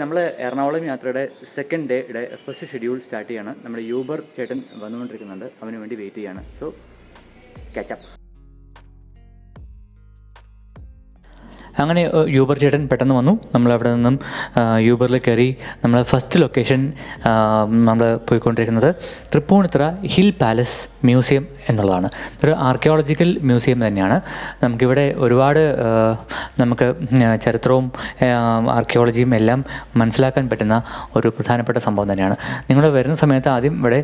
നമ്മൾ എറണാകുളം യാത്രയുടെ second day ഡേയുടെ ഫസ്റ്റ് ഷെഡ്യൂൾ സ്റ്റാർട്ട് ചെയ്യാണ്. നമ്മുടെ യൂബർ ചേട്ടൻ വന്നുകൊണ്ടിരിക്കുന്നുണ്ട്. അവന് വേണ്ടി വെയിറ്റ് ചെയ്യാണ്. സോ കാച്ചപ്പ് അങ്ങനെ യൂബർ ചേട്ടൻ പെട്ടെന്ന് വന്നു. നമ്മൾ അവിടെ നിന്നും യൂബറിൽ കയറി നമ്മൾ ഫസ്റ്റ് ലൊക്കേഷൻ നമ്മൾ പോയിക്കൊണ്ടിരിക്കുന്നത് തൃപ്പൂണിത്തറ ഹിൽ പാലസ് മ്യൂസിയം എന്നുള്ളതാണ്. ഒരു ആർക്കിയോളജിക്കൽ മ്യൂസിയം തന്നെയാണ്. നമുക്കിവിടെ ഒരുപാട് നമുക്ക് ചരിത്രവും ആർക്കിയോളജിയും എല്ലാം മനസ്സിലാക്കാൻ പറ്റുന്ന ഒരു പ്രധാനപ്പെട്ട സംഭവം തന്നെയാണ്. നിങ്ങൾ വരുന്ന സമയത്ത് ആദ്യം ഇവിടെ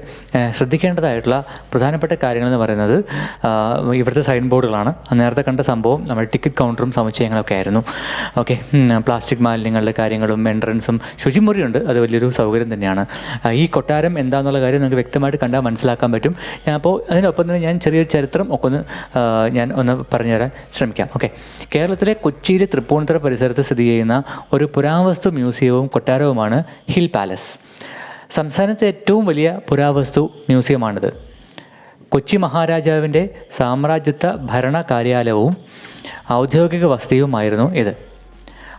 ശ്രദ്ധിക്കേണ്ടതായിട്ടുള്ള പ്രധാനപ്പെട്ട കാര്യങ്ങൾ എന്ന് പറയുന്നത് ഇവിടുത്തെ സൈൻ ബോർഡുകളാണ് നേരത്തെ കണ്ട സംഭവം നമ്മുടെ ടിക്കറ്റ് കൗണ്ടറും സമുച്ചയങ്ങളൊക്കെ ആയിരുന്നു. ഓക്കെ പ്ലാസ്റ്റിക് മാലിന്യങ്ങളുടെ കാര്യങ്ങളും എൻട്രൻസും ശുചിമുറിയുണ്ട്. അത് വലിയൊരു സൗകര്യം തന്നെയാണ്. ഈ കൊട്ടാരം എന്താണെന്നുള്ള കാര്യം നിങ്ങൾക്ക് വ്യക്തമായിട്ട് കണ്ടാൽ മനസ്സിലാക്കാൻ പറ്റും. ഞാൻ അപ്പോൾ അതിനൊപ്പം തന്നെ ഞാൻ ചെറിയൊരു ചരിത്രം ഒക്കെ ഒന്ന് ഞാൻ ഒന്ന് പറഞ്ഞുതരാൻ ശ്രമിക്കാം. ഓക്കെ കേരളത്തിലെ കൊച്ചിയിലെ തൃപ്പൂണിത്തുറ പരിസരത്ത് സ്ഥിതി ചെയ്യുന്ന ഒരു പുരാവസ്തു മ്യൂസിയവും കൊട്ടാരവുമാണ് ഹിൽ പാലസ്. സംസ്ഥാനത്തെ ഏറ്റവും വലിയ പുരാവസ്തു മ്യൂസിയമാണിത്. കൊച്ചി മഹാരാജാവിന്റെ സാമ്രാജ്യത്വ ഭരണ കാര്യാലയവും ഔദ്യോഗിക വസതിയുമായിരുന്നു ഇത്.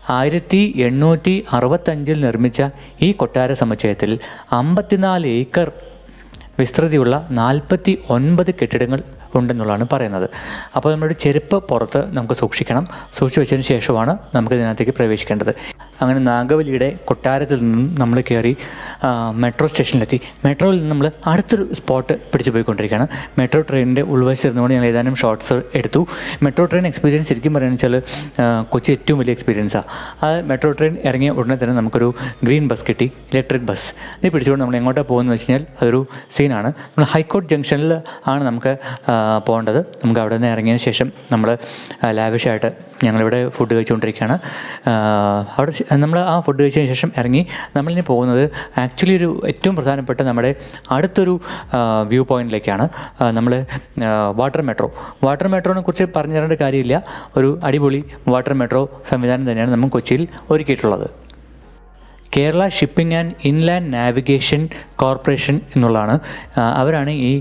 ആയിരത്തി എണ്ണൂറ്റി അറുപത്തഞ്ചിൽ നിർമ്മിച്ച ഈ കൊട്ടാര സമുച്ചയത്തിൽ അമ്പത്തിനാല് ഏക്കർ വിസ്തൃതിയുള്ള നാൽപ്പത്തി ഒൻപത് കെട്ടിടങ്ങൾ ഉണ്ടെന്നുള്ളതാണ് പറയുന്നത്. അപ്പോൾ നമ്മുടെ ചെരുപ്പ് പുറത്ത് നമുക്ക് സൂക്ഷിക്കണം. സൂക്ഷിച്ചു വെച്ചതിന് ശേഷമാണ് നമുക്ക് ഇതിനകത്തേക്ക് പ്രവേശിക്കേണ്ടത്. അങ്ങനെ നാഗവലിയുടെ കൊട്ടാരത്തിൽ നിന്നും നമ്മൾ കയറി മെട്രോ സ്റ്റേഷനിലെത്തി. മെട്രോയിൽ നിന്ന് നമ്മൾ അടുത്തൊരു സ്പോട്ട് പിടിച്ചു പോയിക്കൊണ്ടിരിക്കുകയാണ്. മെട്രോ ട്രെയിനിന്റെ ഉൾവശിരുന്നുകൊണ്ട് ഞങ്ങൾ ഏതാനും ഷോർട്സ് എടുത്തു. മെട്രോ ട്രെയിൻ എക്സ്പീരിയൻസ് ശരിക്കും പറയുകയാണെന്ന് വെച്ചാൽ കൊച്ചി ഏറ്റവും വലിയ എക്സ്പീരിയൻസാണ് ആ. മെട്രോ ട്രെയിൻ ഇറങ്ങിയ ഉടനെ തന്നെ നമുക്കൊരു ഗ്രീൻ ബസ് കിട്ടി ഇലക്ട്രിക് ബസ്. ഇത് പിടിച്ചുകൊണ്ട് നമ്മൾ എങ്ങോട്ടാണ് പോകുന്നത് വെച്ച് കഴിഞ്ഞാൽ അതൊരു സീനാണ്. നമ്മൾ ഹൈക്കോർട്ട് ജംഗ്ഷനിൽ ആണ് നമുക്ക് പോകേണ്ടത്. നമുക്ക് അവിടെ നിന്ന് ഇറങ്ങിയതിന് ശേഷം നമ്മൾ ലാവിഷായിട്ട് ഞങ്ങളിവിടെ ഫുഡ് കഴിച്ചുകൊണ്ടിരിക്കുകയാണ്. അവിടെ നമ്മൾ ആ ഫുഡ് കഴിച്ചതിന് ശേഷം ഇറങ്ങി നമ്മളിനി പോകുന്നത് ആക്ച്വലി ഒരു ഏറ്റവും പ്രധാനപ്പെട്ട നമ്മുടെ അടുത്തൊരു വ്യൂ പോയിന്റിലേക്കാണ് നമ്മൾ വാട്ടർ മെട്രോ വാട്ടർ മെട്രോനെ കുറിച്ച് പറഞ്ഞു തരേണ്ട കാര്യമില്ല. ഒരു അടിപൊളി വാട്ടർ മെട്രോ സംവിധാനം തന്നെയാണ് നമ്മൾ കൊച്ചിയിൽ ഒരുക്കിയിട്ടുള്ളത്. Kerala shipping and inland navigation corporation എന്നുള്ളതാണ്. അവരാണ് ഈ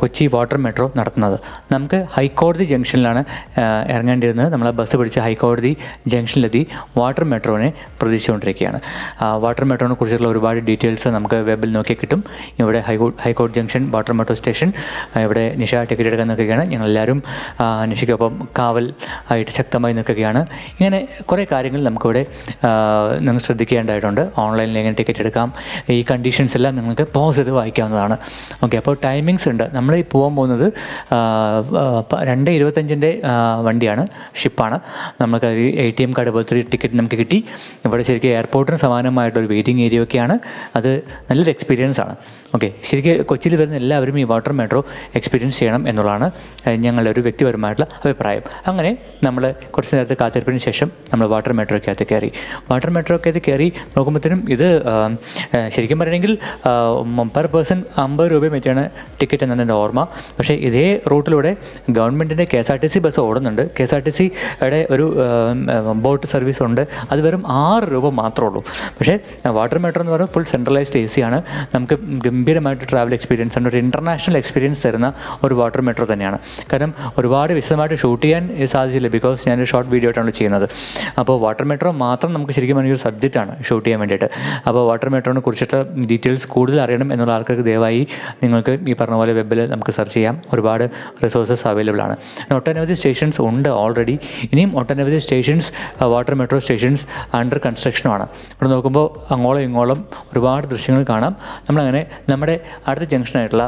കൊച്ചി വാട്ടർ മെട്രോ നടത്തുന്നത്. നമുക്ക് ഹൈക്കോടതി ജംഗ്ഷനിലാണ് ഇറങ്ങേണ്ടിയിരുന്നത്. നമ്മൾ ബസ് പിടിച്ച് ഹൈക്കോടതി ജംഗ്ഷനിലെത്തി വാട്ടർ മെട്രോനെ പ്രതീക്ഷിച്ചുകൊണ്ടിരിക്കുകയാണ്. വാട്ടർ മെട്രോനെ കുറിച്ചുള്ള ഒരുപാട് ഡീറ്റെയിൽസ് നമുക്ക് വെബിൽ നോക്കി കിട്ടും. ഇവിടെ ഹൈക്കോ ഹൈക്കോടതി ജംഗ്ഷൻ വാട്ടർ മെട്രോ സ്റ്റേഷൻ ഇവിടെ നിഷ ടിക്കറ്റ് എടുക്കാൻ നിൽക്കുകയാണ്. ഞങ്ങളെല്ലാവരും നിഷയ്ക്കൊപ്പം കാവൽ ആയിട്ട് ശക്തമായി നിൽക്കുകയാണ്. ഇങ്ങനെ കുറേ കാര്യങ്ങൾ നമുക്കിവിടെ നിങ്ങൾ ശ്രദ്ധിക്കേണ്ടതായിട്ടുണ്ട്. ഓൺലൈനിൽ എങ്ങനെ ടിക്കറ്റ് എടുക്കാം. ഈ കണ്ടീഷൻസ് എല്ലാം നിങ്ങൾക്ക് പോസ് ചെയ്ത് വായിക്കാവുന്നതാണ്. ഓക്കെ അപ്പോൾ ടൈമിങ്സ് ഉണ്ട്. നമ്മൾ ഈ പോകാൻ പോകുന്നത് രണ്ട് ഇരുപത്തഞ്ചിന്റെ വണ്ടിയാണ് ഷിപ്പാണ് നമുക്ക് എ ടി എം കാർഡ് പോലത്തെ ഒരു ടിക്കറ്റ് നമുക്ക് കിട്ടി. ഇവിടെ ശരിക്കും എയർപോർട്ടിന് സമാനമായിട്ടൊരു വെയിറ്റിംഗ് ഏരിയ ഒക്കെയാണ്. അത് നല്ലൊരു എക്സ്പീരിയൻസ് ആണ്. ഓക്കെ ശരിക്കും കൊച്ചിയിൽ വരുന്ന എല്ലാവരും ഈ വാട്ടർ മെട്രോ എക്സ്പീരിയൻസ് ചെയ്യണം എന്നുള്ളതാണ് ഞങ്ങളുടെ ഒരു വ്യക്തിപരമായിട്ടുള്ള അഭിപ്രായം. അങ്ങനെ നമ്മൾ കുറച്ച് നേരത്തെ കാത്തിരിപ്പിന് ശേഷം നമ്മൾ വാട്ടർ മെട്രോയ്ക്കകത്ത് കയറി. വാട്ടർ മെട്രോയ്ക്കകത്ത് കയറി നോക്കുമ്പോഴത്തേനും ഇത് ശരിക്കും പറയണമെങ്കിൽ പെർ പേഴ്സൺ അമ്പത് രൂപ വെച്ചാണ് ടിക്കറ്റ് എന്നാണ് എന്റെ ഓർമ്മ. പക്ഷേ ഇതേ റൂട്ടിലൂടെ ഗവൺമെന്റിന്റെ K S R T C bus ഓടുന്നുണ്ട്. കെ എസ് ആർ ടി സിയുടെ ഒരു ബോട്ട് സർവീസ് ഉണ്ട്. അത് വെറും ആറ് രൂപ മാത്രമേ ഉള്ളൂ. പക്ഷേ വാട്ടർ മെട്രോ എന്ന് പറയുന്നത് ഫുൾ സെൻട്രലൈസ്ഡ് എ സി ആണ്. നമുക്ക് ഗംഭീരമായിട്ട് ട്രാവൽ എക്സ്പീരിയൻസ് ഉണ്ട്. ഒരു ഇന്റർനാഷണൽ എക്സ്പീരിയൻസ് തരുന്ന ഒരു വാട്ടർ മെട്രോ തന്നെയാണ്. കാരണം ഒരുപാട് വിശദമായിട്ട് ഷൂട്ട് ചെയ്യാൻ സാധിച്ചില്ല ബിക്കോസ് ഞാനൊരു ഷോർട്ട് വീഡിയോ ആയിട്ടാണ് ചെയ്യുന്നത്. അപ്പോൾ വാട്ടർ മെട്രോ മാത്രം നമുക്ക് ശരിക്കും പറഞ്ഞൊരു സബ്ജക്റ്റാണ് ഷൂട്ട് ചെയ്യാൻ വേണ്ടിയിട്ട്. അപ്പോൾ വാട്ടർ മെട്രോനെ കുറിച്ചിട്ട് ഡീറ്റെയിൽസ് കൂടുതൽ അറിയണം എന്നുള്ള ആൾക്കാർക്ക് ദയവായി നിങ്ങൾക്ക് ഈ പറഞ്ഞ പോലെ വെബിൽ നമുക്ക് സെർച്ച് ചെയ്യാം. ഒരുപാട് റിസോഴ്സസ് അവൈലബിൾ ആണ്. ഒട്ടനവധി സ്റ്റേഷൻസ് ഉണ്ട് ഓൾറെഡി ഇനിയും ഒട്ടനവധി stations water metro stations under കൺസ്ട്രക്ഷനുമാണ് ഇവിടെ നോക്കുമ്പോൾ അങ്ങോളം ഇങ്ങോളം ഒരുപാട് ദൃശ്യങ്ങൾ കാണാം. നമ്മളങ്ങനെ നമ്മുടെ അടുത്ത ജംഗ്ഷനായിട്ടുള്ള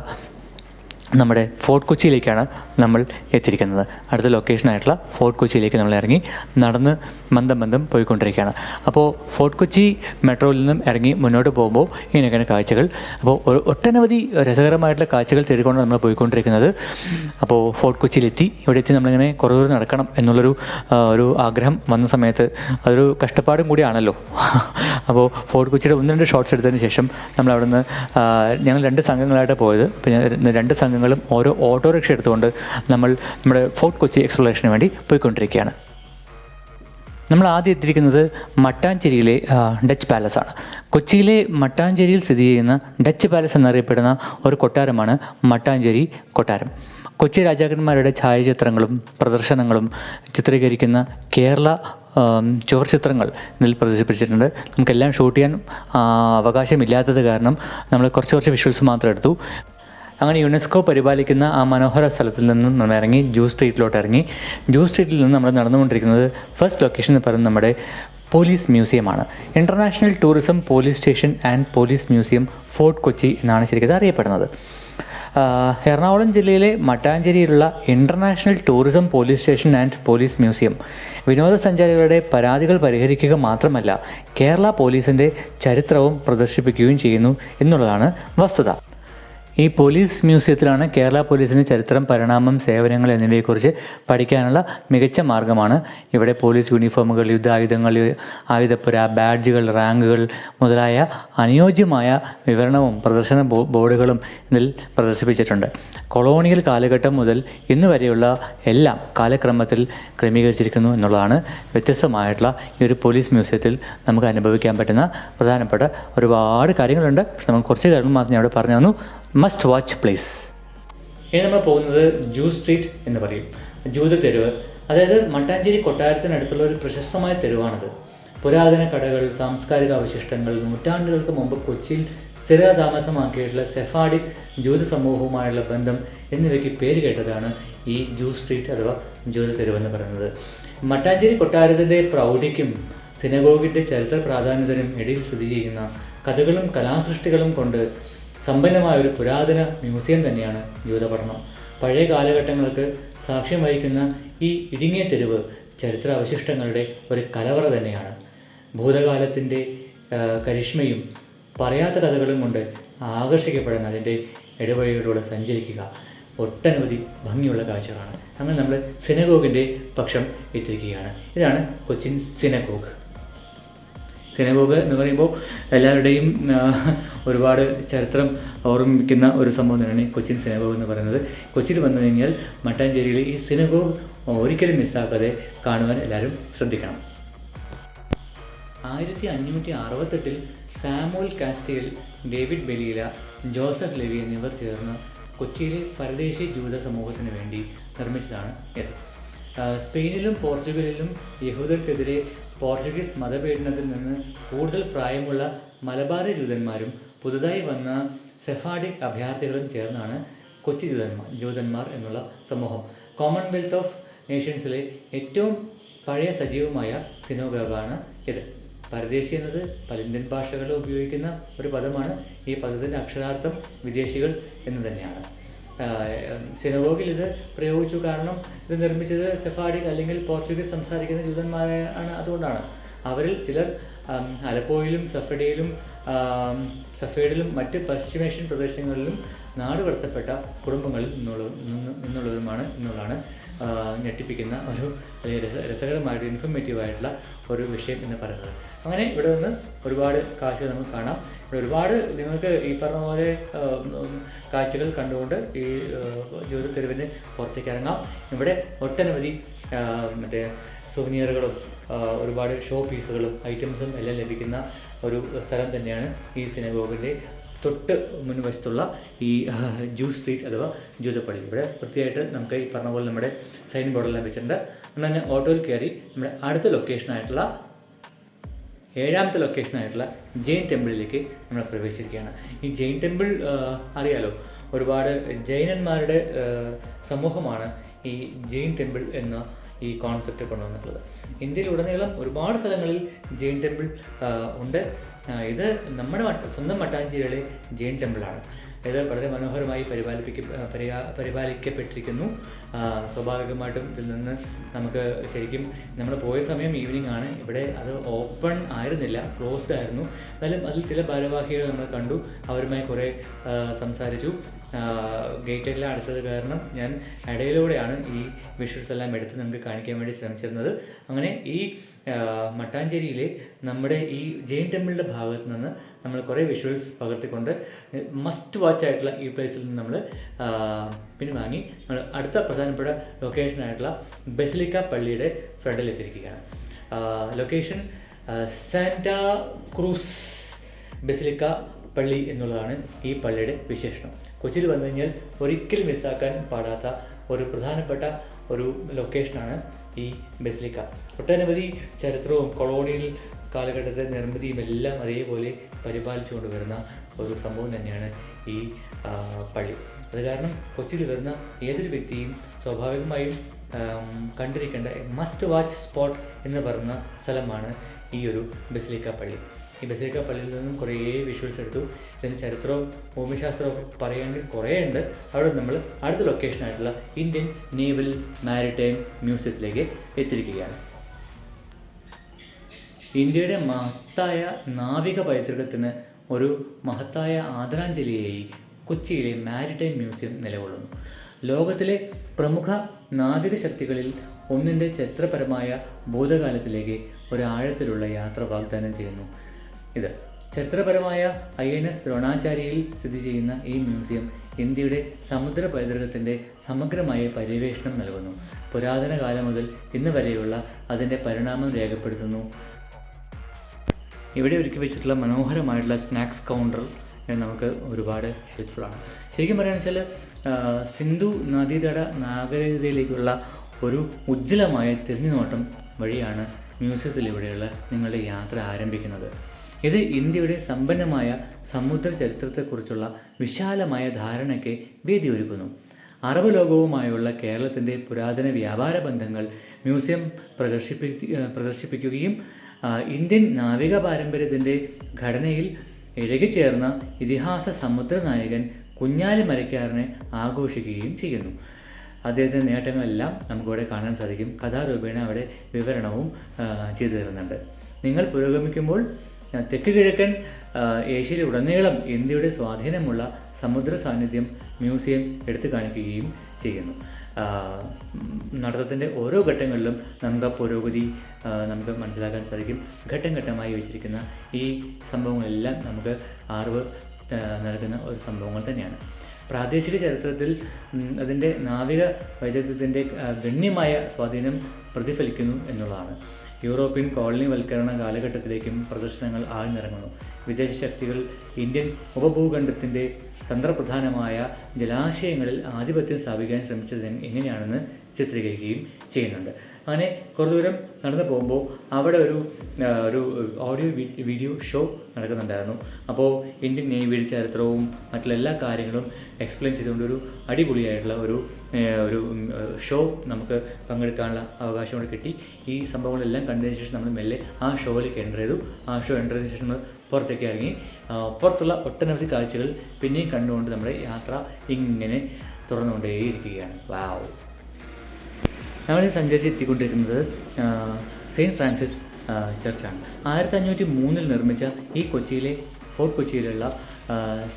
നമ്മുടെ ഫോർട്ട് കൊച്ചിയിലേക്കാണ് നമ്മൾ എത്തിയിരിക്കുന്നത്. അടുത്ത ലൊക്കേഷനായിട്ടുള്ള ഫോർട്ട് കൊച്ചിയിലേക്ക് നമ്മൾ ഇറങ്ങി നടന്ന് മന്ദം മന്ദം പോയിക്കൊണ്ടിരിക്കുകയാണ്. അപ്പോൾ ഫോർട്ട് കൊച്ചി മെട്രോയിൽ നിന്നും ഇറങ്ങി മുന്നോട്ട് പോകുമ്പോൾ ഇങ്ങനെയൊക്കെയാണ് കാഴ്ചകൾ. അപ്പോൾ ഒട്ടനവധി രസകരമായിട്ടുള്ള കാഴ്ചകൾ തേടിക്കൊണ്ട് നമ്മൾ പോയിക്കൊണ്ടിരിക്കുന്നത്. അപ്പോൾ ഫോർട്ട് കൊച്ചിയിലെത്തി. ഇവിടെ എത്തി നമ്മളിങ്ങനെ കുറേ ദൂരം നടക്കണം എന്നുള്ളൊരു ഒരു ആഗ്രഹം വന്ന സമയത്ത് അതൊരു കഷ്ടപ്പാടും കൂടിയാണല്ലോ. അപ്പോൾ ഫോർട്ട് കൊച്ചിയുടെ ഒന്ന് രണ്ട് ഷോട്ട്സ് എടുത്തതിന് ശേഷം നമ്മൾ അവിടുന്ന് ഞങ്ങൾ രണ്ട് സംഘങ്ങളായിട്ട് പോയത്. പിന്നെ രണ്ട് സംഘങ്ങളും ഓരോ ഓട്ടോറിക്ഷ എടുത്തുകൊണ്ട് നമ്മൾ നമ്മുടെ ഫോർട്ട് കൊച്ചി എക്സ്പ്ലോറേഷന് വേണ്ടി പോയിക്കൊണ്ടിരിക്കുകയാണ്. നമ്മൾ ആദ്യം എത്തിയിരിക്കുന്നത് മട്ടാഞ്ചേരിയിലെ ഡച്ച് പാലസ് ആണ് കൊച്ചിയിലെ മട്ടാഞ്ചേരിയിൽ സ്ഥിതി ചെയ്യുന്ന ഡച്ച് പാലസ് എന്നറിയപ്പെടുന്ന ഒരു കൊട്ടാരമാണ് മട്ടാഞ്ചേരി കൊട്ടാരം. കൊച്ചി രാജാക്കന്മാരുടെ ഛായാചിത്രങ്ങളും പ്രദർശനങ്ങളും ചിത്രീകരിക്കുന്ന കേരള ആം, ചുവർ ചിത്രങ്ങൾ ഇതിൽ പ്രദർശിപ്പിച്ചിട്ടുണ്ട്. നമുക്കെല്ലാം ഷൂട്ട് ചെയ്യാൻ അവകാശമില്ലാത്തത് കാരണം നമ്മൾ കുറച്ച് കുറച്ച് വിഷ്വൽസ് മാത്രം എടുത്തു. അങ്ങനെ യുനെസ്കോ പരിപാലിക്കുന്ന ആ മനോഹര സ്ഥലത്തിൽ നിന്നും നമ്മൾ ഇറങ്ങി ജൂ സ്ട്രീറ്റിലോട്ട് ഇറങ്ങി. ജൂ സ്ട്രീറ്റിൽ നിന്ന് നമ്മൾ നടന്നുകൊണ്ടിരിക്കുന്നത് ഫസ്റ്റ് ലൊക്കേഷൻ എന്ന് പറയുന്നത് നമ്മുടെ police മ്യൂസിയമാണ്. International tourism police station and police museum fort Kochi എന്നാണ് ശരിക്കും അറിയപ്പെടുന്നത്. എറണാകുളം ജില്ലയിലെ മട്ടാഞ്ചേരിയിലുള്ള international tourism police station and police museum വിനോദസഞ്ചാരികളുടെ പരാതികൾ പരിഹരിക്കുക മാത്രമല്ല കേരള പോലീസിന്റെ ചരിത്രവും പ്രദർശിപ്പിക്കുകയും ചെയ്യുന്നു എന്നുള്ളതാണ് വസ്തുത. ഈ പോലീസ് മ്യൂസിയത്തിലാണ് കേരള പോലീസിന്റെ ചരിത്രം പരിണാമം സേവനങ്ങൾ എന്നിവയെക്കുറിച്ച് പഠിക്കാനുള്ള മികച്ച മാർഗമാണ്. ഇവിടെ പോലീസ് യൂണിഫോമുകൾ യുദ്ധായുധങ്ങൾ ആയുധപ്പുര ബാഡ്ജുകൾ റാങ്കുകൾ മുതലായ അനുയോജ്യമായ വിവരണവും പ്രദർശന ബോർഡുകളും ഇതിൽ പ്രദർശിപ്പിച്ചിട്ടുണ്ട്. കൊളോണിയൽ കാലഘട്ടം മുതൽ ഇന്ന് വരെയുള്ള എല്ലാം കാലക്രമത്തിൽ ക്രമീകരിച്ചിരിക്കുന്നു എന്നുള്ളതാണ് വ്യത്യസ്തമായിട്ടുള്ള ഈ ഒരു പോലീസ് മ്യൂസിയത്തിൽ നമുക്ക് അനുഭവിക്കാൻ പറ്റുന്ന പ്രധാനപ്പെട്ട ഒരുപാട് കാര്യങ്ങളുണ്ട്. പക്ഷെ നമുക്ക് കുറച്ച് കാര്യങ്ങൾ മാത്രം ഞാൻ ഇവിടെ പറഞ്ഞു തന്നു. മസ്റ്റ് വാച്ച് പ്ലേസ് ഇനി നമ്മൾ പോകുന്നത് ജൂ സ്ട്രീറ്റ് എന്ന് പറയും. ജൂത തെരുവ്. അതായത് മട്ടാഞ്ചേരി കൊട്ടാരത്തിനടുത്തുള്ള ഒരു പ്രശസ്തമായ തെരുവാണത്. പുരാതന കടകൾ സാംസ്കാരിക അവശിഷ്ടങ്ങൾ നൂറ്റാണ്ടുകൾക്ക് മുമ്പ് കൊച്ചിയിൽ സ്ഥിര താമസമാക്കിയിട്ടുള്ള സെഫാഡിക് ജൂത സമൂഹവുമായുള്ള ബന്ധം എന്നിവയ്ക്ക് പേര് കേട്ടതാണ് ഈ ജൂ സ്ട്രീറ്റ് അഥവാ ജൂത തെരുവ് എന്ന് പറയുന്നത്. മട്ടാഞ്ചേരി കൊട്ടാരത്തിന്റെ പ്രൗഢിക്കും സിനഗോഗിന്റെ ചരിത്ര പ്രാധാന്യത്തിനും ഇടയിൽ സ്ഥിതി ചെയ്യുന്ന കഥകളും കലാസൃഷ്ടികളും കൊണ്ട് സമ്പന്നമായ ഒരു പുരാതന മ്യൂസിയം തന്നെയാണ് ജ്യൂതപഠനം പഴയ കാലഘട്ടങ്ങൾക്ക് സാക്ഷ്യം വഹിക്കുന്ന ഈ ഇടുങ്ങിയ തെരുവ് ചരിത്ര അവശിഷ്ടങ്ങളുടെ ഒരു കലവറ തന്നെയാണ്. ഭൂതകാലത്തിന്റെ കരിഷ്മയും പറയാത്ത കഥകളും കൊണ്ട് ആകർഷിക്കപ്പെടാൻ അതിന്റെ ഇടവഴികളിലൂടെ സഞ്ചരിക്കുക ഒട്ടനവധി ഭംഗിയുള്ള കാഴ്ചകളാണ്. അങ്ങനെ നമ്മൾ സിനഗോഗിന്റെ പക്ഷം എത്തിയിരിക്കുകയാണ് ഇതാണ് കൊച്ചിൻ സിനഗോഗ്. സിനഗോഗ് എന്ന് പറയുമ്പോൾ എല്ലാവരുടെയും ഒരുപാട് ചരിത്രം ഓർമ്മിക്കുന്ന ഒരു സംഭവം തന്നെയാണ് ഈ കൊച്ചിൻ സിനഗോഗ് എന്ന് പറയുന്നത്. കൊച്ചിയിൽ വന്നു കഴിഞ്ഞാൽ മട്ടാഞ്ചേരിയിൽ ഈ സിനഗോഗ് ഒരിക്കലും മിസ്സാക്കാതെ കാണുവാൻ എല്ലാവരും ശ്രദ്ധിക്കണം. ആയിരത്തി അഞ്ഞൂറ്റി അറുപത്തെട്ടിൽ Samuel Castiel David Belila Joseph Levi എന്നിവർ ചേർന്ന് കൊച്ചിയിലെ പരദേശി ജൂത സമൂഹത്തിന് വേണ്ടി നിർമ്മിച്ചതാണ് ഇത്. സ്പെയിനിലും പോർച്ചുഗലിലും യഹൂദർക്കെതിരെ പോർച്ചുഗീസ് മതപീഡനത്തിൽ നിന്ന് കൂടുതൽ പ്രായമുള്ള മലബാറി ജൂതന്മാരും പുതുതായി വന്ന സെഫാഡിക് അഭയാർത്ഥികളും ചേർന്നാണ് കൊച്ചി ജൂതന്മാർ ജൂതന്മാർ എന്നുള്ള സമൂഹം. കോമൺവെൽത്ത് ഓഫ് നേഷൻസിലെ ഏറ്റവും പഴയ സജീവമായ സിനോഗാഗാണ് ഇത്. പരദേശി എന്നത് പല ഇന്ത്യൻ ഭാഷകളിൽ ഉപയോഗിക്കുന്ന ഒരു പദമാണ്. ഈ പദത്തിന്റെ അക്ഷരാർത്ഥം വിദേശികൾ എന്ന് തന്നെയാണ്. സിനഗോഗിൽ ഇത് പ്രയോഗിച്ചു കാരണം ഇത് നിർമ്മിച്ചത് സെഫാഡിക് അല്ലെങ്കിൽ പോർച്ചുഗീസ് സംസാരിക്കുന്ന ജൂതന്മാരെയാണ് അതുകൊണ്ടാണ്. അവരിൽ ചിലർ ആം, അലപ്പോയിലും സഫഡിയിലും സഫേഡിലും മറ്റ് പശ്ചിമേഷ്യൻ പ്രദേശങ്ങളിലും നാടുകടത്തപ്പെട്ട കുടുംബങ്ങളിൽ നിന്നുള്ള നിന്നുള്ളതുമാണ് എന്നുള്ളതാണ് ഞെട്ടിപ്പിക്കുന്ന ഒരു രസകരമായിട്ട് ഇൻഫർമേറ്റീവ് ആയിട്ടുള്ള ഒരു വിഷയം എന്ന് പറയുന്നത്. അങ്ങനെ ഇവിടെ നിന്ന് ഒരുപാട് കാഴ്ചകൾ നമുക്ക് കാണാം. ഇവിടെ ഒരുപാട് നിങ്ങൾക്ക് ഈ പറഞ്ഞ പോലെ കാഴ്ചകൾ കണ്ടുകൊണ്ട് ഈ ജ്യോതി തെരുവിന് പുറത്തേക്ക് ഇറങ്ങാം. ഇവിടെ ഒട്ടനവധി മറ്റേ സുവനീറുകളും ഒരുപാട് ഷോ പീസുകളും ഐറ്റംസും എല്ലാം ലഭിക്കുന്ന ഒരു സ്ഥലം തന്നെയാണ് ഈ സിനഗോഗിന്റെ തൊട്ട് മുൻവശത്തുള്ള ഈ ജൂ സ്ട്രീറ്റ് അഥവാ ജൂതപ്പള്ളി. ഇവിടെ വൃത്തിയായിട്ട് നമുക്ക് ഈ പറഞ്ഞ പോലെ നമ്മുടെ സൈൻ ബോർഡെല്ലാം വെച്ചിട്ടുണ്ട്. അങ്ങനെ തന്നെ ഓട്ടോയിൽ കയറി നമ്മുടെ അടുത്ത ലൊക്കേഷനായിട്ടുള്ള ഏഴാമത്തെ ലൊക്കേഷനായിട്ടുള്ള ജെയിൻ ടെമ്പിളിലേക്ക് നമ്മൾ പ്രവേശിച്ചിരിക്കുകയാണ്. ഈ ജെയിൻ ടെമ്പിൾ അറിയാലോ ഒരുപാട് ജൈനന്മാരുടെ സമൂഹമാണ് ഈ ജെയിൻ ടെമ്പിൾ എന്ന ഈ കോൺസെപ്റ്റ് കൊണ്ടുവന്നിട്ടുള്ളത്. ഇന്ത്യയിലുടനീളം ഒരുപാട് സ്ഥലങ്ങളിൽ ജെയിൻ ടെമ്പിൾ ഉണ്ട്. ഇത് നമ്മുടെ സ്വന്തം മട്ടാഞ്ചേരിയിലെ ജെയിൻ ടെമ്പിളാണ്. ഇത് വളരെ മനോഹരമായി പരിപാലിപ്പിക്ക പരിപാലിക്കപ്പെട്ടിരിക്കുന്നു. സ്വാഭാവികമായിട്ടും ഇതിൽ നിന്ന് നമുക്ക് ശരിക്കും നമ്മൾ പോയ സമയം ഈവനിങ് ആണ്. ഇവിടെ അത് ഓപ്പൺ ആയിരുന്നില്ല ക്ലോസ്ഡ് ആയിരുന്നു. എന്നാലും അതിൽ ചില ഭാരവാഹികൾ നമ്മൾ കണ്ടു. അവരുമായി കുറേ സംസാരിച്ചു. ഗേറ്റെല്ലാം അടച്ചത് കാരണം ഞാൻ ഇടയിലൂടെയാണ് ഈ വിഷ്വൽസ് എല്ലാം എടുത്ത് നിങ്ങൾക്ക് കാണിക്കാൻ വേണ്ടി ശ്രമിച്ചിരുന്നത്. അങ്ങനെ ഈ മട്ടാഞ്ചേരിയിലെ നമ്മുടെ ഈ ജെയിൻ ടെമ്പിളിന്റെ ഭാഗത്ത് നിന്ന് നമ്മൾ കുറേ വിഷ്വൽസ് പകർത്തിക്കൊണ്ട് മസ്റ്റ് വാച്ച് ആയിട്ടുള്ള ഈ പ്ലേസിൽ നിന്ന് നമ്മൾ പിൻവാങ്ങി നമ്മൾ അടുത്ത പ്രധാനപ്പെട്ട ലൊക്കേഷനായിട്ടുള്ള ബെസിലിക്ക പള്ളിയുടെ ഫ്രണ്ടിൽ എത്തിയിരിക്കുകയാണ്. ലൊക്കേഷൻ സാന്റ ക്രൂസ് ബസിലിക്ക പള്ളി എന്നുള്ളതാണ് ഈ പള്ളിയുടെ വിശേഷണം. കൊച്ചിയിൽ വന്നു കഴിഞ്ഞാൽ ഒരിക്കലും മിസ്സാക്കാൻ പാടാത്ത ഒരു പ്രധാനപ്പെട്ട ഒരു ലൊക്കേഷനാണ് ഈ ബസിലിക്ക. ഒട്ടനവധി ചരിത്രവും കൊളോണിയൽ കാലഘട്ടത്തെ നിർമ്മിതിയും എല്ലാം അതേപോലെ പരിപാലിച്ചുകൊണ്ട് വരുന്ന ഒരു സംഭവം തന്നെയാണ് ഈ പള്ളി. അത് കാരണം കൊച്ചിയിൽ വരുന്ന ഏതൊരു വ്യക്തിയും സ്വാഭാവികമായും കണ്ടിരിക്കേണ്ട മസ്റ്റ് വാച്ച് സ്പോട്ട് എന്ന് പറയുന്ന സ്ഥലമാണ് ഈ ഒരു ബസിലിക്ക പള്ളി. ഈ ബസിലിക്ക പള്ളിയിൽ നിന്നും കുറേ വിഷ്വൽസ് എടുത്തു. ഇതിന് ചരിത്രവും ഭൂമിശാസ്ത്രവും പറയുകയാണെങ്കിൽ കുറേ ഉണ്ട് അവിടെ നമ്മൾ അടുത്ത ലൊക്കേഷനായിട്ടുള്ള ഇന്ത്യൻ നേവൽ മാരിടൈം മ്യൂസിയത്തിലേക്ക് എത്തിയിരിക്കുകയാണ്. ഇന്ത്യയുടെ മഹത്തായ നാവിക പൈതൃകത്തിന് ഒരു മഹത്തായ ആദരാഞ്ജലിയായി കൊച്ചിയിലെ മാരിടൈം മ്യൂസിയം നിലകൊള്ളുന്നു. ലോകത്തിലെ പ്രമുഖ നാവിക ശക്തികളിൽ ഒന്നിന്റെ ചരിത്രപരമായ ഭൂതകാലത്തിലേക്ക് ഒരാഴത്തിലുള്ള യാത്ര വാഗ്ദാനം ചെയ്യുന്നു. ഇത്. ചരിത്രപരമായ ഐ എൻ എസ് ദ്രോണാചാര്യയിൽ സ്ഥിതി ചെയ്യുന്ന ഈ മ്യൂസിയം ഇന്ത്യയുടെ സമുദ്ര പൈതൃകത്തിന്റെ സമഗ്രമായ പര്യവേഷണം നൽകുന്നു. പുരാതന കാലം മുതൽ ഇന്ന് വരെയുള്ള അതിന്റെ പരിണാമം രേഖപ്പെടുത്തുന്നു. ഇവിടെ ഒരുക്കി വെച്ചിട്ടുള്ള മനോഹരമായിട്ടുള്ള സ്നാക്സ് കൗണ്ടർ നമുക്ക് ഒരുപാട് ഹെൽപ്ഫുള്ളാണ് ശരിക്കും പറയുകയാണെന്ന് വെച്ചാൽ സിന്ധു നദീതട നാഗരികതയിലേക്കുള്ള ഒരു ഉജ്ജ്വലമായ തിരിഞ്ഞുനോട്ടം വഴിയാണ് മ്യൂസിയത്തിലൂടെയുള്ള നിങ്ങളുടെ യാത്ര ആരംഭിക്കുന്നത്. ഇത് ഇന്ത്യയുടെ സമ്പന്നമായ സമുദ്ര ചരിത്രത്തെക്കുറിച്ചുള്ള വിശാലമായ ധാരണയ്ക്ക് വേദിയൊരുക്കുന്നു. അറബ് ലോകവുമായുള്ള കേരളത്തിന്റെ പുരാതന വ്യാപാര ബന്ധങ്ങൾ മ്യൂസിയം പ്രദർശിപ്പി പ്രദർശിപ്പിക്കുകയും ഇന്ത്യൻ നാവിക പാരമ്പര്യത്തിന്റെ ഘടനയിൽ ഇഴകിച്ചേർന്ന ഇതിഹാസ സമുദ്ര നായകൻ കുഞ്ഞാലി മരക്കാരനെ ആഘോഷിക്കുകയും ചെയ്യുന്നു. അദ്ദേഹത്തിന്റെ നേട്ടങ്ങളെല്ലാം നമുക്കിവിടെ കാണാൻ സാധിക്കും. കഥാരൂപേണ അവിടെ വിവരണവും ചെയ്തു തരുന്നുണ്ട്. നിങ്ങൾ പുരോഗമിക്കുമ്പോൾ തെക്ക് കിഴക്കൻ ഏഷ്യയിലെ ഏഷ്യയിൽ ഉടനീളം ഇന്ത്യയുടെ സ്വാധീനമുള്ള സമുദ്ര സാന്നിധ്യം മ്യൂസിയം എടുത്തു കാണിക്കുകയും ചെയ്യുന്നു. നടത്തത്തിന്റെ ഓരോ ഘട്ടങ്ങളിലും നമുക്ക് ആ പുരോഗതി നമുക്ക് മനസ്സിലാക്കാൻ സാധിക്കും. ഘട്ടം ഘട്ടമായി വെച്ചിരിക്കുന്ന ഈ സംഭവങ്ങളെല്ലാം നമുക്ക് അറിവ് നൽകുന്ന ഒരു സംഭവങ്ങൾ തന്നെയാണ്. പ്രാദേശിക ചരിത്രത്തിൽ അതിന്റെ നാവിക വൈദഗ്ധ്യത്തിന്റെ ഗണ്യമായ സ്വാധീനം പ്രതിഫലിക്കുന്നു എന്നുള്ളതാണ്. യൂറോപ്യൻ കോളനിവൽക്കരണ കാലഘട്ടത്തിലേക്കും പ്രദർശനങ്ങൾ ആഴ്ന്നിറങ്ങുന്നു. വിദേശ ശക്തികൾ ഇന്ത്യൻ ഉപഭൂഖണ്ഡത്തിന്റെ തന്ത്രപ്രധാനമായ ജലാശയങ്ങളിൽ ആധിപത്യം സ്ഥാപിക്കാൻ ശ്രമിച്ചത് എങ്ങനെയാണെന്ന് ചിത്രീകരിക്കുകയും ചെയ്യുന്നുണ്ട്. അങ്ങനെ കുറേ ദൂരം നടന്നു പോകുമ്പോൾ അവിടെ ഒരു ഒരു ഓഡിയോ വീഡിയോ ഷോ നടക്കുന്നുണ്ടായിരുന്നു. അപ്പോൾ ഇന്ത്യൻ നേവിയുടെ ചരിത്രവും മറ്റുള്ള എല്ലാ കാര്യങ്ങളും എക്സ്പ്ലെയിൻ ചെയ്തുകൊണ്ട് ഒരു അടിപൊളിയായിട്ടുള്ള ഒരു ഒരു ഷോ നമുക്ക് പങ്കെടുക്കാനുള്ള അവകാശം കൂടെ കിട്ടി. ഈ സംഭവങ്ങളെല്ലാം കണ്ടതിന് ശേഷം നമ്മൾ മെല്ലെ ആ ഷോയിലേക്ക് എന്റർ ചെയ്തു. ആ ഷോ എന്റർ ചെയ്തതിന് ശേഷം നമ്മൾ പുറത്തേക്ക് ഇറങ്ങി. പുറത്തുള്ള ഒട്ടനവധി കാഴ്ചകൾ പിന്നെയും കണ്ടുകൊണ്ട് നമ്മുടെ യാത്ര ഇങ്ങനെ തുറന്നുകൊണ്ടേയിരിക്കുകയാണ്. വാവ് നമ്മൾ സഞ്ചരിച്ച് എത്തിക്കൊണ്ടിരിക്കുന്നത് സെയിന്റ് ഫ്രാൻസിസ് ചർച്ചാണ്. ആയിരത്തി അഞ്ഞൂറ്റി മൂന്നിൽ നിർമ്മിച്ച ഈ കൊച്ചിയിലെ ഫോർട്ട് കൊച്ചിയിലുള്ള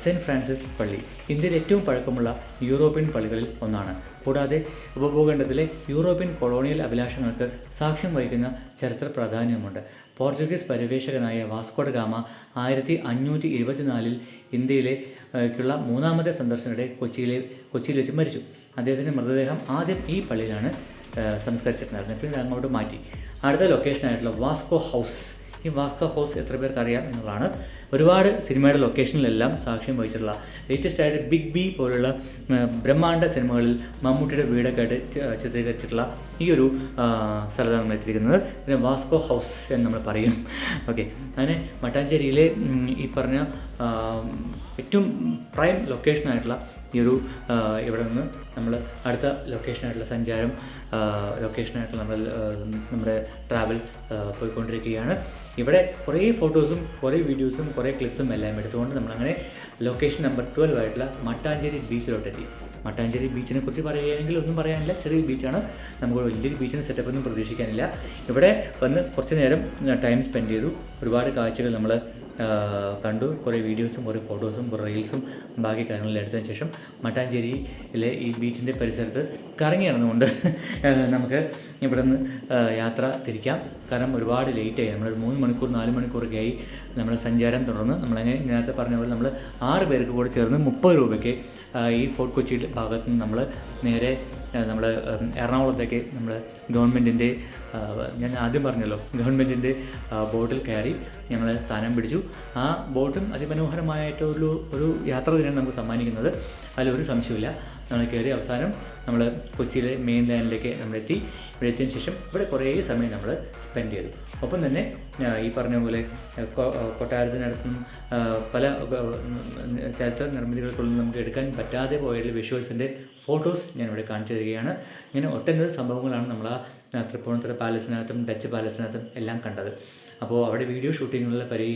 സെന്റ് ഫ്രാൻസിസ് പള്ളി ഇന്ത്യയിലെ ഏറ്റവും പഴക്കമുള്ള യൂറോപ്യൻ പള്ളികളിൽ ഒന്നാണ്. കൂടാതെ ഉപഭൂഖണ്ഡത്തിലെ യൂറോപ്യൻ കൊളോണിയൽ അഭിലാഷങ്ങൾക്ക് സാക്ഷ്യം വഹിക്കുന്ന ചരിത്ര പ്രാധാന്യമുണ്ട്. പോർച്ചുഗീസ് പര്യവേഷകനായ വാസ്കോഡ ഗാമ ആയിരത്തി അഞ്ഞൂറ്റി ഇരുപത്തിനാലിൽ ഇന്ത്യയിലേക്കുള്ള മൂന്നാമത്തെ സന്ദർശനയുടെ കൊച്ചിയിലെ കൊച്ചിയിൽ വെച്ച് മരിച്ചു. അദ്ദേഹത്തിന്റെ മൃതദേഹം ആദ്യം ഈ പള്ളിയിലാണ് സംസ്കരിച്ചിട്ടുണ്ടായിരുന്നത് പിന്നീട് അങ്ങോട്ട് മാറ്റി. അടുത്ത ലൊക്കേഷനായിട്ടുള്ള വാസ്കോ ഹൗസ്. ഈ വാസ്കോ ഹൗസ് എത്ര പേർക്ക് അറിയാം എന്നുള്ളതാണ്. ഒരുപാട് സിനിമയുടെ ലൊക്കേഷനിലെല്ലാം സാക്ഷ്യം വഹിച്ചിട്ടുള്ള ലേറ്റസ്റ്റ് ആയിട്ട് ബിഗ് ബി പോലുള്ള ബ്രഹ്മാണ്ഡ സിനിമകളിൽ മമ്മൂട്ടിയുടെ വീടൊക്കെ ആയിട്ട് ചിത്രീകരിച്ചിട്ടുള്ള ഈ ഒരു സ്ഥലത്താണ് നമ്മൾ എത്തിയിരിക്കുന്നത്. ഇതിനെ വാസ്കോ ഹൗസ് എന്ന് നമ്മൾ പറയും. ഓക്കെ അങ്ങനെ മട്ടാഞ്ചേരിയിലെ ഈ പറഞ്ഞ ഏറ്റവും പ്രൈം ലൊക്കേഷനായിട്ടുള്ള ഈ ഒരു ഇവിടെ നിന്ന് നമ്മൾ അടുത്ത ലൊക്കേഷനായിട്ടുള്ള സഞ്ചാരം ആ, ലൊക്കേഷനായിട്ടുള്ള നമ്മൾ നമ്മുടെ ട്രാവൽ പോയിക്കൊണ്ടിരിക്കുകയാണ്. ഇവിടെ കുറേ ഫോട്ടോസും കുറേ വീഡിയോസും കുറേ ക്ലിപ്സും എല്ലാം എടുത്തുകൊണ്ട് നമ്മളങ്ങനെ ലൊക്കേഷൻ നമ്പർ ട്വൽവ് ആയിട്ടുള്ള മട്ടാഞ്ചേരി ബീച്ചിലോട്ടെത്തി മട്ടാഞ്ചേരി ബീച്ചിനെ കുറിച്ച് പറയുകയാണെങ്കിൽ ഒന്നും പറയാനില്ല. ചെറിയ ബീച്ചാണ് നമുക്ക് വലിയൊരു ബീച്ചിന് സെറ്റപ്പൊന്നും പ്രതീക്ഷിക്കാനില്ല. ഇവിടെ വന്ന് കുറച്ച് നേരം ടൈം സ്പെൻഡ് ചെയ്തു. ഒരുപാട് കാഴ്ചകൾ നമ്മൾ കണ്ടു. കുറേ വീഡിയോസും കുറേ ഫോട്ടോസും കുറേ റീൽസും ബാക്കി കാര്യങ്ങളെല്ലാം എടുത്തതിന് ശേഷം മട്ടാഞ്ചേരിയിലെ ഈ ബീച്ചിന്റെ പരിസരത്ത് കറങ്ങി നടന്നുകൊണ്ട് നമുക്ക് ഇവിടെ നിന്ന് യാത്ര തിരിക്കാം. കാരണം ഒരുപാട് ലേറ്റായി നമ്മൾ മൂന്ന് മണിക്കൂർ നാല് മണിക്കൂറൊക്കെ ആയി നമ്മുടെ സഞ്ചാരം തുടർന്ന്. നമ്മളങ്ങനെ നേരത്തെ പറഞ്ഞ പോലെ നമ്മൾ ആറ് പേർക്ക് കൂടെ ചേർന്ന് മുപ്പത് രൂപയ്ക്ക് ഈ ഫോർട്ട് കൊച്ചി ഭാഗത്ത് നിന്ന് നമ്മൾ നേരെ നമ്മൾ എറണാകുളത്തേക്ക് നമ്മൾ ഗവൺമെന്റിന്റെ ഞാൻ ആദ്യം പറഞ്ഞല്ലോ ഗവൺമെന്റിന്റെ ബോട്ടിൽ കയറി ഞങ്ങൾ സ്ഥാനം പിടിച്ചു. ആ ബോട്ടും അതിമനോഹരമായിട്ടൊരു ഒരു യാത്ര തന്നെയാണ് നമുക്ക് സമ്മാനിക്കുന്നത്. അതിലൊരു സംശയമില്ല നമ്മൾ കയറി അവസാനം നമ്മൾ കൊച്ചിയിലെ മെയിൻ ലൈനിലേക്ക് നമ്മളെത്തി. ഇവിടെ എത്തിയതിന് ശേഷം ഇവിടെ കുറേ സമയം നമ്മൾ സ്പെൻഡ് ചെയ്തു. ഒപ്പം തന്നെ ഈ പറഞ്ഞ പോലെ കൊട്ടാരത്തിനടുത്തും പല ചരിത്ര നിർമ്മിതികൾക്കുള്ളിൽ നമുക്ക് എടുക്കാൻ പറ്റാതെ പോയ വിഷ്വൽസിന്റെ ഫോട്ടോസ് ഞാൻ ഇവിടെ കാണിച്ചു തരികയാണ്. ഇങ്ങനെ ഒട്ടനവധി സംഭവങ്ങളാണ് നമ്മൾ ആ, തൃപ്പൂണിത്തുറ പാലസിനകത്തും ഡച്ച് പാലസിനകത്തും എല്ലാം കണ്ടത്. അപ്പോൾ അവിടെ വീഡിയോ ഷൂട്ടിങ്ങിനുള്ള പരി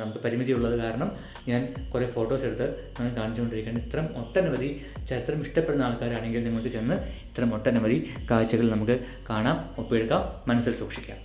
നമുക്ക് പരിമിതി ഉള്ളത് കാരണം ഞാൻ കുറേ ഫോട്ടോസ് എടുത്ത് ഞാൻ കാണിച്ചുകൊണ്ടിരിക്കുകയാണ്. ഇത്തരം ഒട്ടനവധി ചരിത്രം ഇഷ്ടപ്പെടുന്ന ആൾക്കാരാണെങ്കിൽ നിങ്ങൾക്ക് ചെന്ന് ഇത്തരം ഒട്ടനവധി കാഴ്ചകൾ നമുക്ക് കാണാം ഒപ്പിയെടുക്കാം മനസ്സിൽ സൂക്ഷിക്കാം.